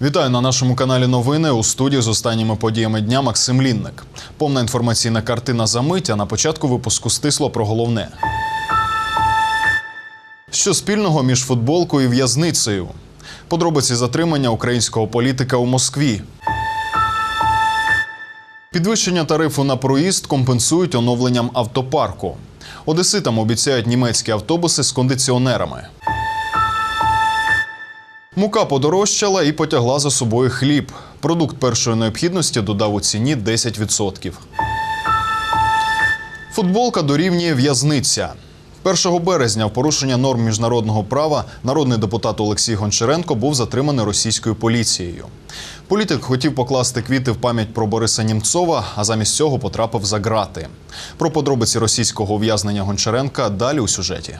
Вітаю на нашому каналі Новини у студії з останніми подіями дня Максим Лінник. Повна інформаційна картина за мить, а на початку випуску стисло про головне. Що спільного між футболкою і в'язницею? Подробиці затримання українського політика у Москві. Підвищення тарифу на проїзд компенсують оновленням автопарку. Одеситам обіцяють німецькі автобуси з кондиціонерами. Мука подорожчала і потягла за собою хліб. Продукт першої необхідності додав у ціні 10%. Футболка дорівнює в'язниця. 1 березня в порушення норм міжнародного права народний депутат Олексій Гончаренко був затриманий російською поліцією. Політик хотів покласти квіти в пам'ять про Бориса Німцова, а замість цього потрапив за ґрати. Про подробиці російського ув'язнення Гончаренка далі у сюжеті.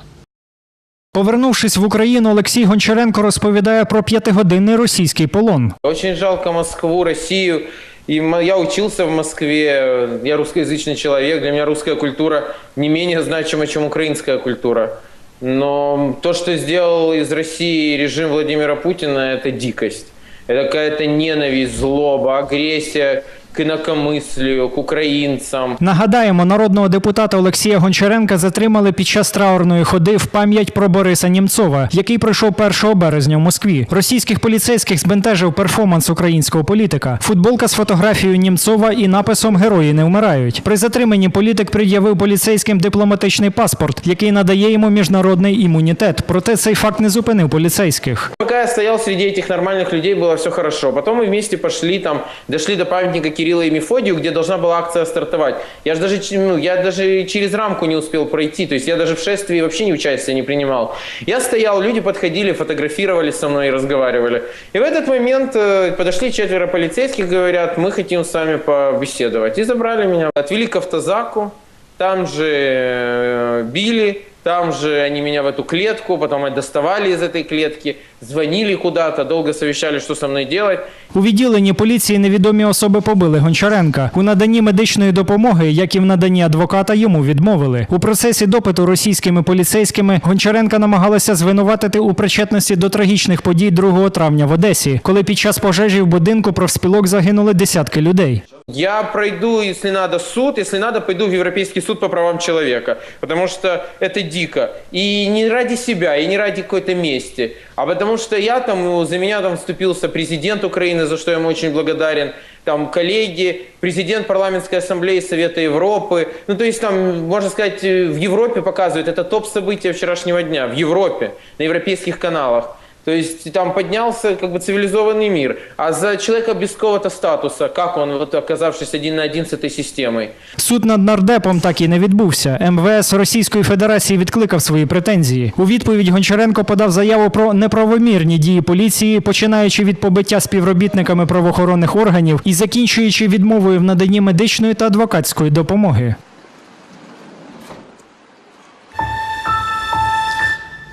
Повернувшись в Україну, Олексій Гончаренко розповідає про п'ятигодинний російський полон. Очень жалко Москву, Россию. И м- я учился в Москве, я русскоязычный человек, для меня русская культура не менее значима, чем украинская культура. Но то, что сделал из России режим Владимира Путина, это дикость. Это какая-то ненависть, злоба, агрессия к инакомыслию, к украинцам. Нагадаємо, народного депутата Олексія Гончаренка затримали під час траурної ходи в пам'ять про Бориса Німцова, який пройшов 1 березня в Москві. Російських поліцейських збентежив перформанс українського політика. Футболка з фотографією Німцова і написом Герої не вмирають. При затриманні політик пред'явив поліцейським дипломатичний паспорт, який надає йому міжнародний імунітет. Проте цей факт не зупинив поліцейських. Пока я стоял среди этих нормальных людей, было все хорошо. Потом мы вместе пошли, там, дошли до памятника Кирилла и Мефодию, где должна была акция стартовать. Я же даже, ну, я даже через рамку не успел пройти, то есть я даже в шествии вообще ни участия не принимал. Я стоял, люди подходили, фотографировались со мной и разговаривали. И в этот момент э, подошли четверо полицейских, говорят, мы хотим с вами побеседовать. И забрали меня, отвели к автозаку, там же э, били, там же они меня в эту клетку, потом доставали из этой клетки, звонили куда-то, долго совещали, что со мной делать. У відділенні поліції невідомі особи побили Гончаренка. У наданні медичної допомоги, як і в наданні адвоката, йому відмовили. У процесі допиту російськими поліцейськими Гончаренка намагалася звинуватити у причетності до трагічних подій 2 травня в Одесі, коли під час пожежі в будинку профспілок загинули десятки людей. Я пройду, если надо, суд, если надо, пойду в Европейский суд по правам человека, потому что это дико. И не ради себя, и не ради какой-то мести, а потому что я там, ну, за меня там вступился президент Украины, за что я ему очень благодарен, там коллеги, президент парламентской ассамблеи Совета Европы. Ну, то есть там, можно сказать, э, в Европе показывают, это топ-событие вчерашнего дня, в Европе, на европейских каналах. То есть там поднялся как бы цивилизованный мир. А за человека без какого-то статуса, как он, вот оказавшись один на один с этой системой? Суд над нардепом так і не відбувся. МВС Російської Федерації відкликав свої претензії. У відповідь Гончаренко подав заяву про неправомірні дії поліції, починаючи від побиття співробітниками правоохоронних органів і закінчуючи відмовою в наданні медичної та адвокатської допомоги.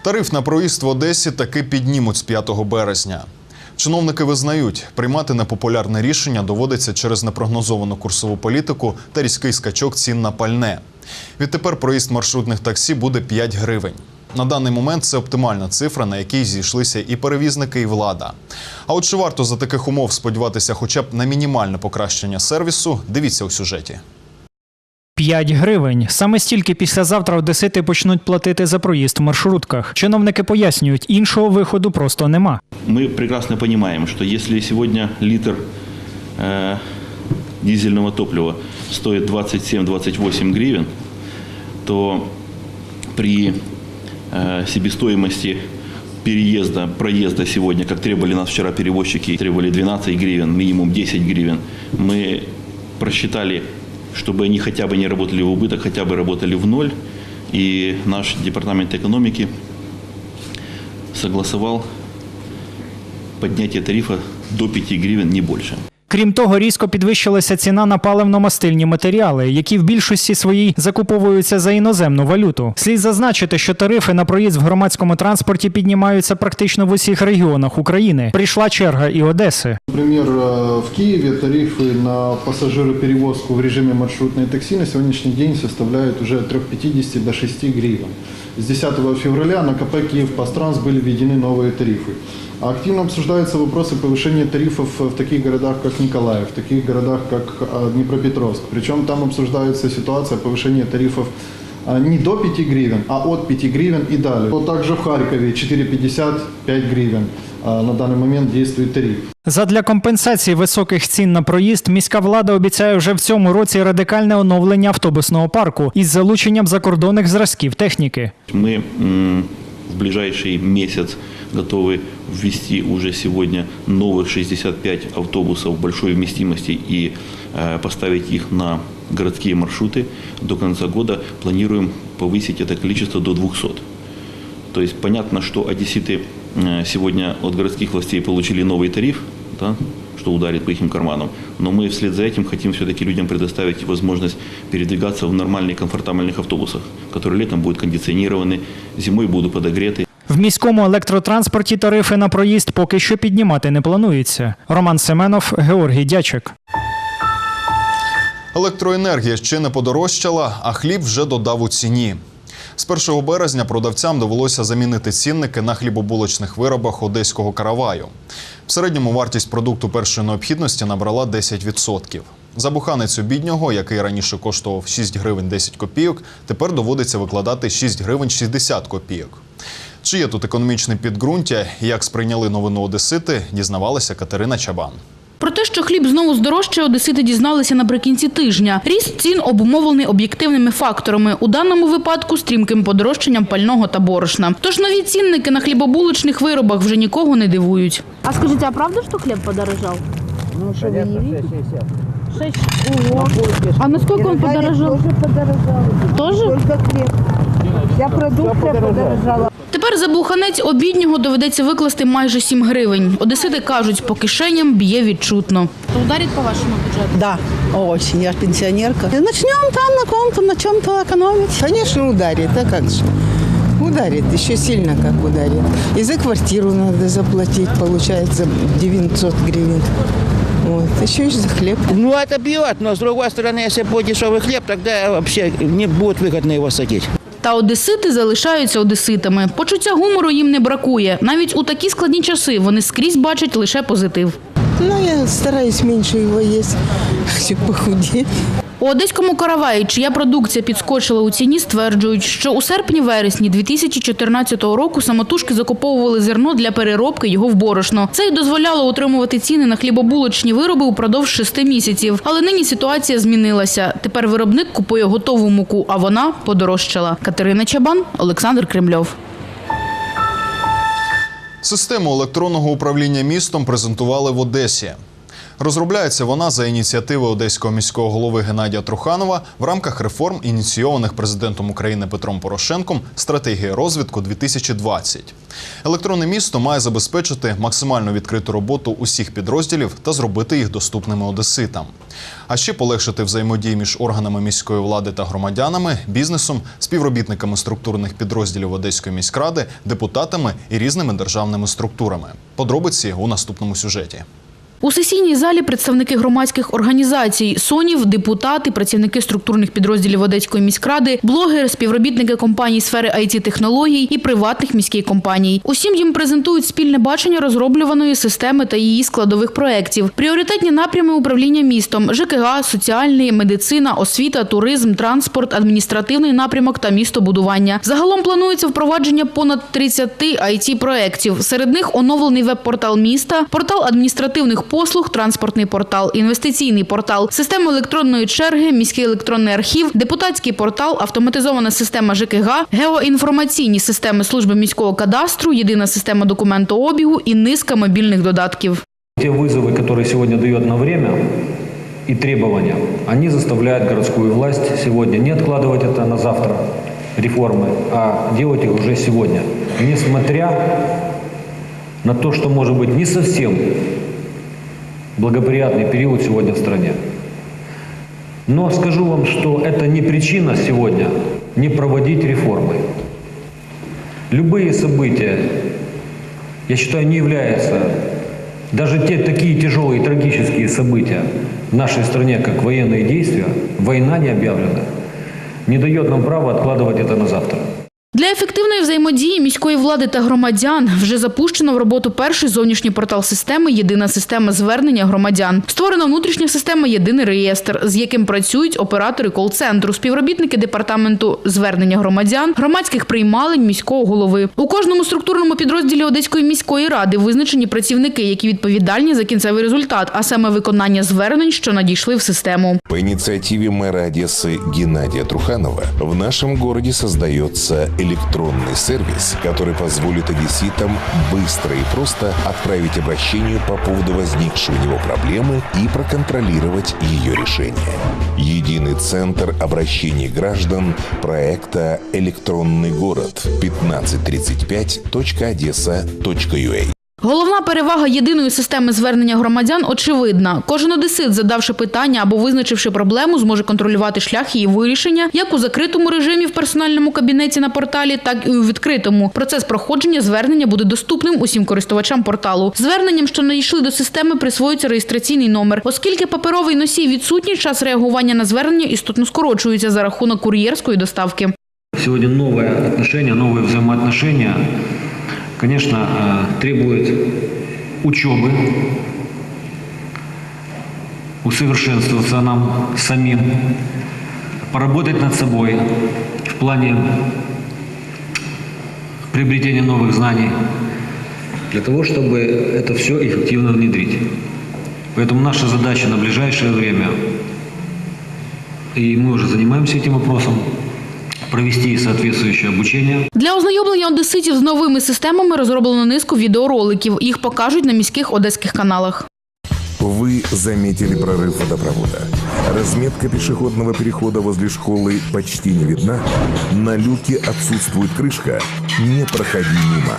Тариф на проїзд в Одесі таки піднімуть з 5 березня. Чиновники визнають, приймати непопулярне рішення доводиться через непрогнозовану курсову політику та різкий скачок цін на пальне. Відтепер проїзд маршрутних таксі буде 5 гривень. На даний момент це оптимальна цифра, на якій зійшлися і перевізники, і влада. А от чи варто за таких умов сподіватися хоча б на мінімальне покращення сервісу, дивіться у сюжеті. 5 гривень. Саме стільки післязавтра одесити почнуть платити за проїзд в маршрутках. Чиновники пояснюють, іншого виходу просто нема. Мы прекрасно понимаем, что если сегодня литр э, дизельного топлива стоит 27-28 гривен, то при э, себестоимости переезда, проезда сегодня, как требовали нас вчера перевозчики, требовали 12 гривен, минимум 10 гривен, мы просчитали, чтобы они хотя бы не работали в убыток, хотя бы работали в ноль, и наш департамент экономики согласовал поднятие тарифа до 5 гривен, не больше. Крім того, різко підвищилася ціна на паливно-мастильні матеріали, які в більшості своїй закуповуються за іноземну валюту. Слід зазначити, що тарифи на проїзд в громадському транспорті піднімаються практично в усіх регіонах України. Прийшла черга і Одеси. Например, э, в Киеве тарифы на пассажироперевозку в режиме маршрутное такси на сегодняшний день составляют уже от 3,50 до 6 гривен. С 10 февраля на КП «Киев Пастранс» были введены новые тарифы. А Активно обсуждаются вопросы повышения тарифов в таких городах, как Николаев, в таких городах, как а, Днепропетровск. Причем там обсуждается ситуация повышения тарифов а, не до 5 гривен, а от 5 гривен и далее. Вот также в Харькове 4,50, 5 гривен. А, На данный момент действует тариф. Задля компенсації високих цін на проїзд міська влада обіцяє вже в цьому році радикальне оновлення автобусного парку із залученням закордонних зразків техніки. Мы м, в ближайший месяц готовы ввести уже сегодня новых 65 автобусов большой вместимости и э, поставить их на городские маршруты. До конца года планируем повысить это количество до 200. То есть понятно, что одесситы э, сегодня от городских властей получили новый тариф, да, что ударит по их карманам. Но мы вслед за этим хотим все-таки людям предоставить возможность передвигаться в нормальных комфортабельных автобусах, которые летом будут кондиционированы, зимой будут подогреты. В міському електротранспорті тарифи на проїзд поки що піднімати не планується. Роман Семенов, Георгій Дячик. Електроенергія ще не подорожчала, а хліб вже додав у ціні. З 1 березня продавцям довелося замінити цінники на хлібобулочних виробах одеського караваю. В середньому вартість продукту першої необхідності набрала 10%. За буханець обіднього, який раніше коштував 6 гривень 10 копійок, тепер доводиться викладати 6 гривень 60 копійок. Чи є тут економічне підґрунтя і як сприйняли новину Одесити, дізнавалася Катерина Чабан. Про те, що хліб знову здорожчає, одесити дізналися наприкінці тижня. Ріст цін обумовлений об'єктивними факторами. У даному випадку стрімким подорожчанням пального та борошна. Тож нові цінники на хлібобулочних виробах вже нікого не дивують. А скажите, а правда, что хлеб подорожал? Ну, что вы не? Шесть. Ого. А насколько он подорожал? Тоже подорожал. Тоже? Только хлеб. Вся продукция подорожала. Тепер за буханець обіднього доведеться викласти майже 7 гривень. Одесити кажуть, по кишеням б'є відчутно. Ударит по вашему бюджету? Да, очень. Я ж пенсионерка. Начнем там на ком-то, на чем-то экономить. Конечно, ударит. А как же? Ударит, еще сильно как ударит. И за квартиру надо заплатить, получается, 900 гривен. Вот. Еще и за хлеб. Ну, это бьет, но с другой стороны, если будет дешевый хлеб, тогда вообще не будет выгодно его садить. Та одесити залишаються одеситами. Почуття гумору їм не бракує. Навіть у такі складні часи вони скрізь бачать лише позитив. Но я стараюсь меньше его есть, хочу похудеть. У одеському караваї, чия продукція підскочила у ціні, стверджують, що у серпні-вересні 2014 року самотужки закуповували зерно для переробки його в борошно. Це й дозволяло утримувати ціни на хлібобулочні вироби упродовж шести місяців. Але нині ситуація змінилася. Тепер виробник купує готову муку, а вона подорожчала. Катерина Чабан, Олександр Кремльов. Систему електронного управління містом презентували в Одесі. Розробляється вона за ініціативи одеського міського голови Геннадія Труханова в рамках реформ, ініційованих президентом України Петром Порошенком стратегія розвитку 2020. Електронне місто має забезпечити максимально відкриту роботу усіх підрозділів та зробити їх доступними одеситам. А ще полегшити взаємодії між органами міської влади та громадянами, бізнесом, співробітниками структурних підрозділів Одеської міськради, депутатами і різними державними структурами. Подробиці у наступному сюжеті. У сесійній залі представники громадських організацій, СОНів, депутати, працівники структурних підрозділів Одеської міськради, блогери, співробітники компаній сфери IT-технологій і приватних міських компаній. Усім їм презентують спільне бачення розроблюваної системи та її складових проєктів. Пріоритетні напрями управління містом – ЖКГ, соціальний, медицина, освіта, туризм, транспорт, адміністративний напрямок та містобудування. Загалом планується впровадження понад 30 IT-проєктів. Серед них оновлений веб-портал міста, портал адміністративних послуг, транспортний портал, інвестиційний портал, система електронної черги, міський електронний архів, депутатський портал, автоматизована система ЖКГ, геоінформаційні системи служби міського кадастру, єдина система документообігу і низка мобільних додатків. Те вызовы, которые сегодня дает на время и требования, они заставляют городскую власть сегодня не откладывать это на завтра, реформы, а делать их уже сегодня. Несмотря на то, что может быть не совсем благоприятный период сегодня в стране. Но скажу вам, что это не причина сегодня не проводить реформы. Любые события, я считаю, не являются, даже те такие тяжелые трагические события в нашей стране, как военные действия, война не объявлена, не дает нам права откладывать это на завтра. Для ефективної взаємодії міської влади та громадян вже запущено в роботу перший зовнішній портал системи Єдина система звернення громадян. Створена внутрішня система Єдиний реєстр, з яким працюють оператори кол-центру, співробітники департаменту звернення громадян, громадських приймалень міського голови. У кожному структурному підрозділі Одеської міської ради визначені працівники, які відповідальні за кінцевий результат, а саме виконання звернень, що надійшли в систему. По инициативе мэра Одессы Геннадия Труханова в нашем городе создается электронный сервис, который позволит одесситам быстро и просто отправить обращение по поводу возникшей у него проблемы и проконтролировать ее решение. Единый центр обращений граждан проекта «Электронный город» 1535.одесса.ua Головна перевага єдиної системи звернення громадян очевидна. Кожен одесит, задавши питання або визначивши проблему, зможе контролювати шлях її вирішення як у закритому режимі в персональному кабінеті на порталі, так і у відкритому. Процес проходження звернення буде доступним усім користувачам порталу. Зверненням, що надійшли до системи, присвоюється реєстраційний номер. Оскільки паперовий носій відсутній, час реагування на звернення істотно скорочується за рахунок кур'єрської доставки. Сегодня новое отношение, новые взаимоотношения, конечно, э, требует учебы, усовершенствоваться нам самим, поработать над собой в плане приобретения новых знаний, для того, чтобы это все эффективно внедрить. Поэтому наша задача на ближайшее время, и мы уже занимаемся этим вопросом, провести соответствующее обучение. Для ознайомлення одеситів з новими системами розроблено низку відеороликів. Їх покажуть на міських одеських каналах. Ви замітили прорив водопровода. Разметка пешеходного перехода возле школы почти не видна. На люке отсутствует крышка. Не проходи мимо.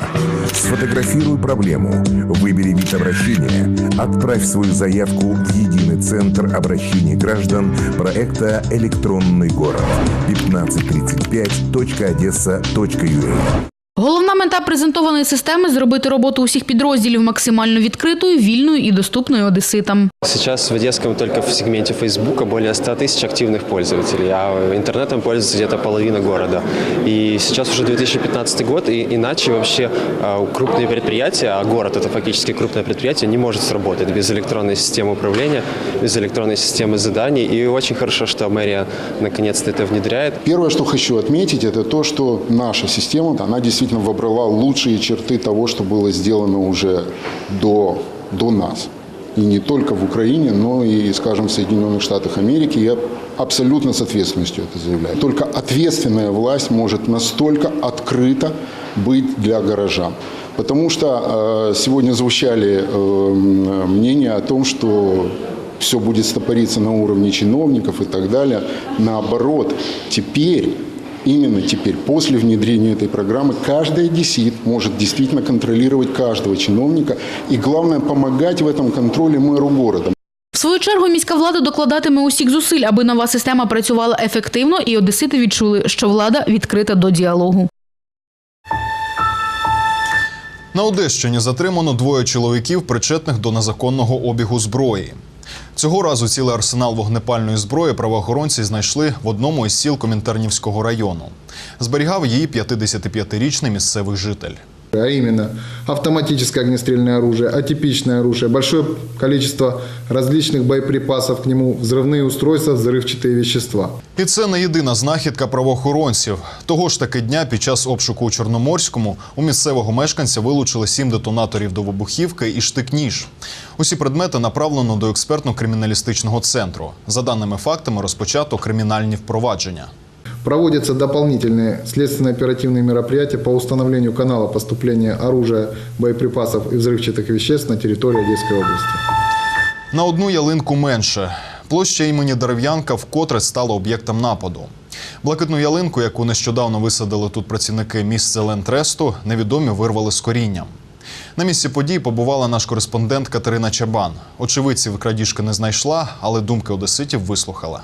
Сфотографируй проблему. Выбери вид обращения. Отправь свою заявку в единый центр обращений граждан проекта «Электронный город» 1535.одесса.ua Головна мета презентованої системи зробити роботу усіх підрозділів максимально відкритою, вільною і доступною одеситам. Сейчас в Одесском только в сегменте Фейсбука более 100 тысяч активных пользователей, а интернетом пользуется где-то половина города. И сейчас уже 2015 год, и иначе вообще а, крупные предприятия, а город это фактически крупное предприятие, не может сработать без электронной системы управления, без электронной системы заданий. И очень хорошо, что мэрия наконец-то это внедряет. Первое, что хочу отметить, это то, что наша система, она действительно вобрала лучшие черты того, что было сделано уже до, до нас. И не только в Украине, но и, скажем, в Соединенных Штатах Америки. Я абсолютно с ответственностью это заявляю. Только ответственная власть может настолько открыто быть для горожан. Потому что э, сегодня звучали э, мнения о том, что все будет стопориться на уровне чиновников и так далее. Наоборот, теперь Именно теперь, после внедрения этой программы, каждый одессит может действительно контролировать каждого чиновника и, главное, помогать в этом контроле мэру города. В свою чергу міська влада докладатиме усіх зусиль, аби нова система працювала ефективно і одесити відчули, що влада відкрита до діалогу. На Одещині затримано двоє чоловіків, причетних до незаконного обігу зброї. Цього разу цілий арсенал вогнепальної зброї правоохоронці знайшли в одному із сіл Комінтернівського району. Зберігав її 55-річний місцевий житель А именно автоматическое огнестрельное оружие, атипичное оружие, большое количество различных боеприпасов к нему, взрывные устройства, взрывчатые вещества. І це не єдина знахідка правоохоронців. Того ж таки дня під час обшуку у Чорноморському у місцевого мешканця вилучили сім детонаторів до вибухівки і штик-ніж. Усі предмети направлено до експертно-криміналістичного центру. За даними фактами, розпочато кримінальні впровадження. Проводятся дополнительные следственно-оперативные мероприятия по установлению канала поступления оружия, боеприпасов и взрывчатых веществ на территорию Одесской области. На одну ялинку менше. Площа імені Дерев'янка вкотре стала об'єктом нападу. Блакитну ялинку, яку нещодавно висадили тут працівники місце Лентресту, невідомі вирвали з корінням. На місці подій побувала наш кореспондент Катерина Чабан. Очевидців крадіжки не знайшла, але думки одеситів вислухала.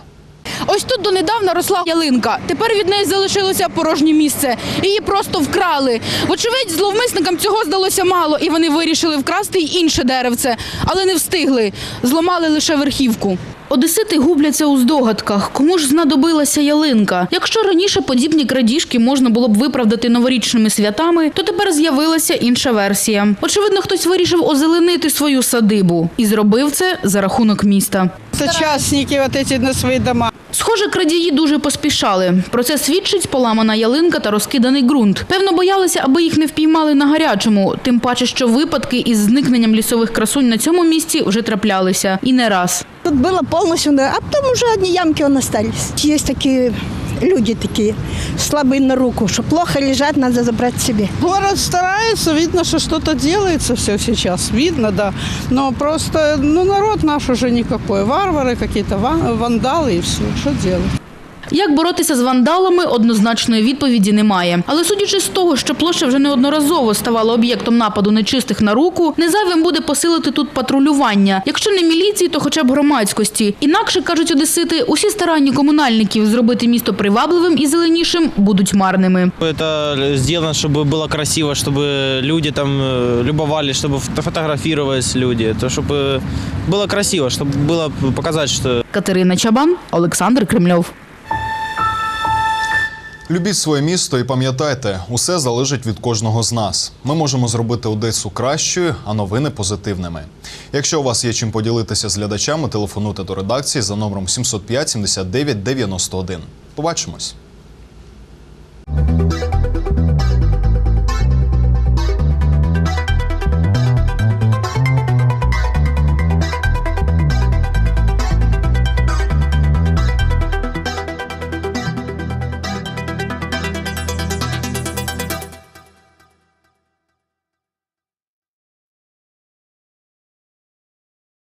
Ось тут донедавна росла ялинка. Тепер від неї залишилося порожнє місце. Її просто вкрали. Вочевидь, зловмисникам цього здалося мало, і вони вирішили вкрасти й інше деревце, але не встигли. Зламали лише верхівку. Одесити губляться у здогадках, кому ж знадобилася ялинка. Якщо раніше подібні крадіжки можна було б виправдати новорічними святами, то тепер з'явилася інша версія. Очевидно, хтось вирішив озеленити свою садибу і зробив це за рахунок міста. Сочасники вот эти на свои дома. Схоже, крадії дуже поспішали. Про це свідчить поламана ялинка та розкиданий ґрунт. Певно, боялися, аби їх не впіймали на гарячому. Тим паче, що випадки із зникненням лісових красунь на цьому місці вже траплялися і не раз. Тут було повністю, а потом вже одні ямки залишились. Є такие люди такие, слабые на руку, что плохо лежат, надо забрать себе. Город старается, видно, что что-то делается все сейчас, видно, да. Но просто, ну, народ наш уже никакой. Варвары какие-то, ва- вандалы и все. Что делать? Як боротися з вандалами, однозначної відповіді немає. Але судячи з того, що площа вже неодноразово ставала об'єктом нападу нечистих на руку, не зайвим буде посилити тут патрулювання. Якщо не міліції, то хоча б громадськості. Інакше кажуть одесити, усі старання комунальників зробити місто привабливим і зеленішим будуть марними. Это сделано, чтобы было красиво, чтобы люди там э, любовались, чтобы фото- фотографировались люди, то чтобы было красиво, чтобы было показать, что Катерина Чабан, Олександр Кремльов. Любіть своє місто і пам'ятайте, усе залежить від кожного з нас. Ми можемо зробити Одесу кращою, а новини позитивними. Якщо у вас є чим поділитися з глядачами, телефонуйте до редакції за номером 705 79 91. Побачимось.